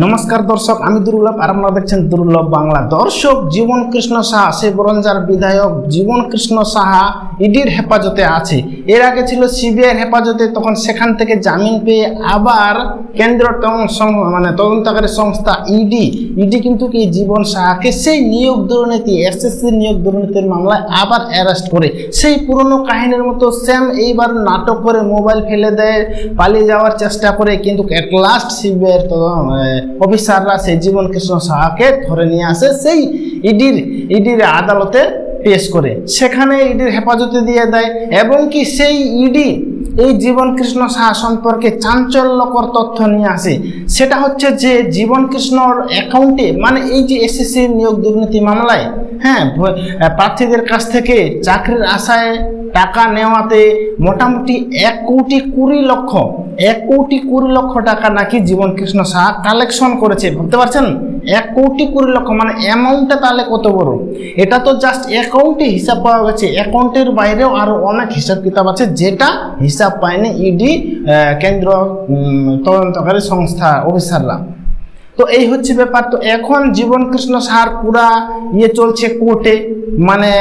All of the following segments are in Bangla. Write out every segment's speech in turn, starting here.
নমস্কার দর্শক, আমি দুর্লভ আর আপনারা দেখছেন দুর্লভ বাংলা। দর্শক, জীবন কৃষ্ণ সাহা, সে বরঞ্জার বিধায়ক জীবন কৃষ্ণ সাহা ইডির হেফাজতে আছে। এর আগে ছিল সিবিআইয়ের হেফাজতে, তখন সেখান থেকে জামিন পেয়ে আবার কেন্দ্র তদন্ত মানে তদন্তকারী সংস্থা ইডি ইডি কিন্তু কি জীবন সাহাকে সেই নিয়োগ দুর্নীতি, এসএসসি নিয়োগ দুর্নীতির মামলায় আবার অ্যারেস্ট করে। সেই পুরনো কাহিনীর মতো সেম এইবার নাটক করে মোবাইল ফেলে দেয়, পালিয়ে যাওয়ার চেষ্টা করে, কিন্তু এট লাস্ট সিবিআইয়ের অফিসাররা সেই জীবন কৃষ্ণ সাহাকে ধরে নিয়ে আসে সেই ইডির ইডির আদালতে পেশ করে। সেখানে ইডির হেফাজতে দিয়ে দেয় এবং কি সেই ইডি এই জীবন কৃষ্ণ সাহা সম্পর্কে চাঞ্চল্যকর তথ্য নিয়ে আসে। সেটা হচ্ছে যে জীবন কৃষ্ণর অ্যাকাউন্টে মানে এই যে এসএসসি নিয়োগ দুর্নীতি মামলায় হ্যাঁ প্রার্থীদের কাছ থেকে চাকরির আশায় টাকা নেওয়াতে মোটামুটি এক কোটি কুড়ি লক্ষ, এক কোটি কুড়ি লক্ষ টাকা নাকি জীবন কৃষ্ণ সাহা কালেকশন করেছে, ভাবতে পারছেন? এক কোটি কুড়ি লক্ষ মানে অ্যামাউন্টটা তাহলে কত বড়? এটা তো জাস্ট অ্যাকাউন্টে হিসাব পাওয়া গেছে। অ্যাকাউন্টের বাইরেও আরও অনেক হিসাব কিতাব আছে, যেটা হিসাব পায়নি ইডি কেন্দ্র তদন্তকারী সংস্থা, অফিসাররা। তো এই হচ্ছে ব্যাপার। তো এখন জীবন কৃষ্ণ সাহার পুরা ইয়ে চলছে কোর্টে। মানে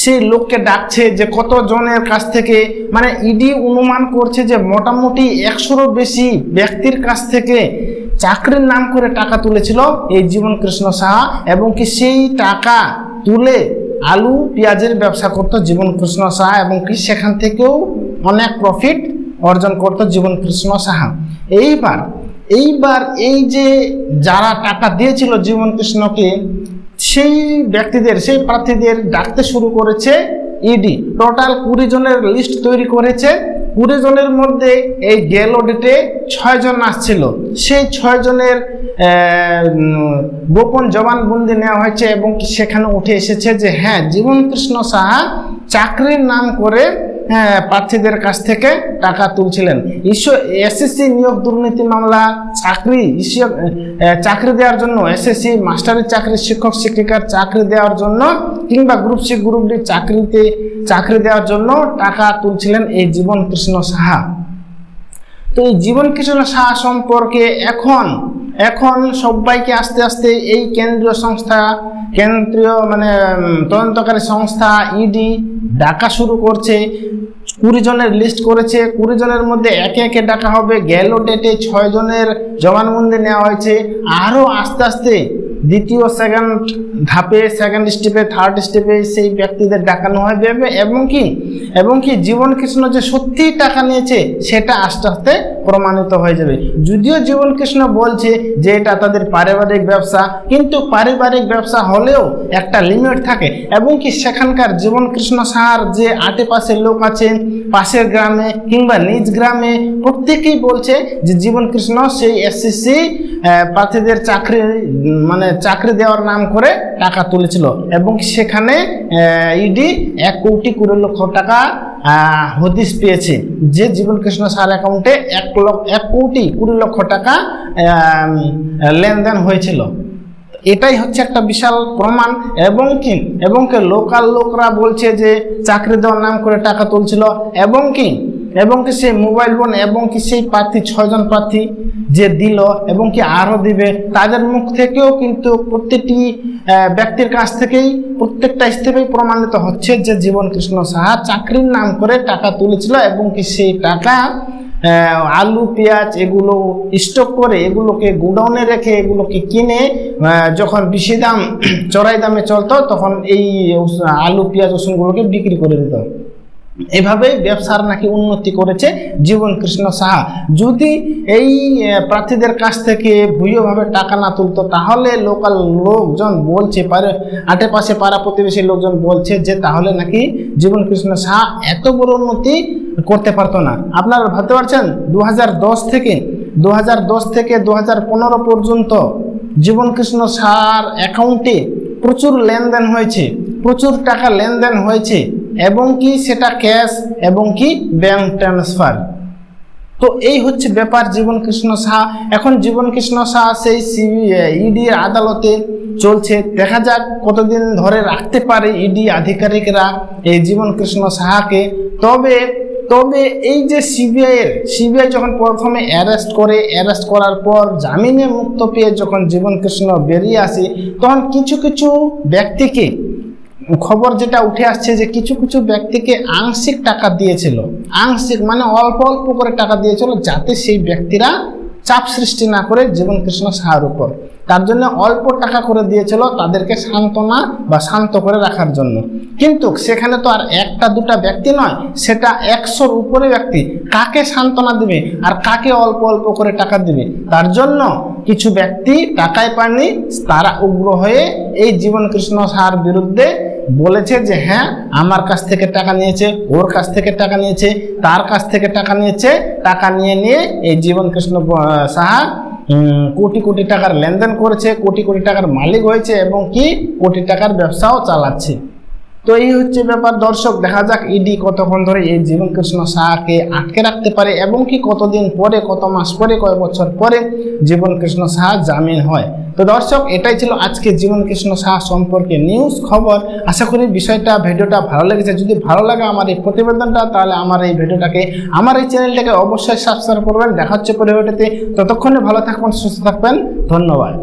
সেই লোককে ডাকছে যে কত জনের কাছ থেকে মানে ইডি অনুমান করছে যে মোটামুটি একশোরও বেশি ব্যক্তির কাছ থেকে চাকরির নাম করে টাকা তুলেছিল এই জীবন কৃষ্ণ সাহা এবং কি সেই টাকা তুলে আলু, পেঁয়াজের ব্যবসা করতো জীবন কৃষ্ণ সাহা এবং কি সেখান থেকেও অনেক প্রফিট অর্জন করতো জীবন কৃষ্ণ সাহা। এইবার এইবার এই যে যারা টাকা দিয়েছিল জীবন কৃষ্ণকে, সেই ব্যক্তিদের, সেই প্রার্থীদের ডাকতে শুরু করেছে ইডি টোটাল কুড়ি জনের লিস্ট তৈরি করেছে। কুড়ি জনের মধ্যে এই গেল ডেটে ছয় জন আসছিল। সেই ছয় জনের গোপন জবানবন্দি নেওয়া হয়েছে এবং সেখানে উঠে এসেছে যে হ্যাঁ জীবন কৃষ্ণ সাহা চাকরির নাম করে প্রার্থীদের কাছ থেকে টাকা তুলছিলেন। ঈশ্বর এসএসসি নিয়োগ দুর্নীতি মামলা, চাকরি চাকরি দেওয়ার জন্য এসএসসি মাস্টারের চাকরি, শিক্ষক, শিক্ষিকার চাকরি দেওয়ার জন্য কিংবা গ্রুপ সি গ্রুপ ডি চাকরিতে, চাকরি দেওয়ার জন্য টাকা তুলছিলেন এই জীবন কৃষ্ণ সাহা। তো এই জীবন কৃষ্ণ সাহা সম্পর্কে এখন এখন সবাইকে আস্তে আস্তে এই কেন্দ্রীয় সংস্থা, কেন্দ্রীয় মানে তদন্তকারী সংস্থা ইডি ডাকা শুরু করছে। কুড়ি জনের লিস্ট করেছে। কুড়ি জনের মধ্যে একে একে ডাকা হবে। গেল ডেটে ছয় জনের জবানবন্দি নেওয়া হয়েছে। আরও আস্তে আস্তে দ্বিতীয় সেকেন্ড ধাপে সেকেন্ড স্টেপে থার্ড স্টেপে সেই ব্যক্তিদের ডাকানো হবে এবং কি? এবং কি জীবন কৃষ্ণ যে সত্যিই টাকা নিয়েছে, সেটা আস্তে আস্তে প্রমাণিত হয়ে যাবে। যদিও জীবন কৃষ্ণ বলছে যে এটা তাদের পারিবারিক ব্যবসা, কিন্তু পারিবারিক ব্যবসা হলেও একটা লিমিট থাকে এবং কি সেখানকার জীবন কৃষ্ণ সাহার যে আশেপাশের লোক আছেন, পাশের গ্রামে কিংবা নিজ গ্রামে, প্রত্যেকেই বলছে যে জীবন কৃষ্ণ সেই এসএসসি প্রার্থীদের চাকরি মানে চাকরি দেওয়ার নাম করে টাকা তুলেছিল এবং সেখানে ইডি এক কোটি কুড়ি লক্ষ টাকা হদিশ পেয়েছে যে জীবন কৃষ্ণ সার অ্যাকাউন্টে এক লক্ষ, এক কোটি কুড়ি লক্ষ টাকা লেনদেন হয়েছিল। এটাই হচ্ছে একটা বিশাল প্রমাণ এবং কি এবং কি লোকাল লোকরা বলছে যে চাকরি দেওয়ার নাম করে টাকা তুলছিল, এবং কি এবং কি সেই মোবাইল ফোন এবং কি সেই প্রার্থী ছয়জন প্রার্থী যে দিল এবং কি আরও দিবে, তাদের মুখ থেকেও কিন্তু প্রত্যেকটি ব্যক্তির কাছ থেকেই, প্রত্যেকটা স্টেপেই প্রমাণিত হচ্ছে যে জীবন কৃষ্ণ সাহা চাকরির নাম করে টাকা তুলেছিল এবং কি সেই টাকা আলু, পেঁয়াজ এগুলো স্টক করে এগুলোকে গোডাউনে রেখে এগুলোকে কিনে যখন বেশি দাম, চড়াই দামে চলতো, তখন এই আলু, পেঁয়াজ, রসুনগুলোকে বিক্রি করে দিত। এভাবে ব্যবসার নাকি উন্নতি করেছে জীবন কৃষ্ণ সাহা। যদি এই প্রার্থীদের কাছ থেকে ভুয়োভাবে টাকা না তুলতো, তাহলে লোকাল লোকজন বলছে আশেপাশে পাড়া প্রতিবেশী লোকজন বলছে যে তাহলে নাকি জীবন কৃষ্ণ সাহা এত বড় উন্নতি করতে পারতো না। আপনারা ভাবতে পারছেন? দু হাজার দশ থেকে দু হাজার দশ থেকে দু হাজার পনেরো পর্যন্ত জীবন কৃষ্ণ সাহার অ্যাকাউন্টে প্রচুর লেনদেন হয়েছে, প্রচুর টাকা লেনদেন হয়েছে। এবং কি সেটা ক্যাশ এবং কি ব্যাংক ট্রান্সফার। তো এই হচ্ছে ব্যাপার জীবন কৃষ্ণ সাহা। এখন জীবন কৃষ্ণ সাহা সেই ইডি আদালতে চলছে। দেখা যাক কতদিন ধরে রাখতে পারে ইডি আধিকারিকরা এই জীবন কৃষ্ণ সাহাকে। তবে তবে এই যে সিবিআই এর, সিবিআই যখন প্রথমে অ্যারেস্ট করে, অ্যারেস্ট করার পর জামিনে মুক্ত পেয়ে যখন জীবন কৃষ্ণ বেরিয়ে আসে, তখন কিছু কিছু ব্যক্তিকে খবর যেটা উঠে আসছে যে কিছু কিছু ব্যক্তিকে আংশিক টাকা দিয়েছিল। আংশিক মানে অল্প অল্প করে টাকা দিয়েছিল যাতে সেই ব্যক্তিরা চাপ সৃষ্টি না করে জীবন কৃষ্ণ সাহার উপর। তার জন্য অল্প টাকা করে দিয়েছিল তাদেরকে সান্ত্বনা বা শান্ত করে রাখার জন্য। কিন্তু সেখানে তো আর একটা দুটা ব্যক্তি নয়, সেটা একশোর উপরে ব্যক্তি। কাকে সান্ত্বনা দিবে আর কাকে অল্প অল্প করে টাকা দিবে? তার জন্য কিছু ব্যক্তি টাকায় পাননি, তারা উগ্র হয়ে এই জীবন কৃষ্ণ সাহার বিরুদ্ধে বলেছে যে হ্যাঁ আমার কাছ থেকে টাকা নিয়েছে, ওর কাছ থেকে টাকা নিয়েছে, তার কাছ থেকে টাকা নিয়েছে, টাকা নিয়ে নিয়ে এই জীবন কৃষ্ণ সাহা কোটি কোটি টাকার লেনদেন করেছে, কোটি কোটি টাকার মালিক হয়েছে এবং কি কোটি টাকার ব্যবসাও চালাচ্ছে। তো এই হচ্ছে ব্যাপার। দর্শক, দেখা যাক ইডি কতক্ষণ ধরে এই জীবন কৃষ্ণ সাহাকে আটকে রাখতে পারে এবং কি কতদিন পরে, কত মাস পরে, কয় বছর পরে জীবন কৃষ্ণ সাহা জামিন হয়। তো দর্শক, এটাই ছিল আজকে জীবন কৃষ্ণ সাহা সম্পর্কে নিউজ খবর। আশা করি বিষয়টা, ভিডিওটা ভালো লেগেছে। যদি ভালো লাগে আমার এই প্রতিবেদনটা, তাহলে আমার এই ভিডিওটাকে, আমার এই চ্যানেলটাকে অবশ্যই সাবস্ক্রাইব করবেন। দেখা হচ্ছে পরে ততক্ষণে ভালো থাকবেন, সুস্থ থাকবেন। ধন্যবাদ।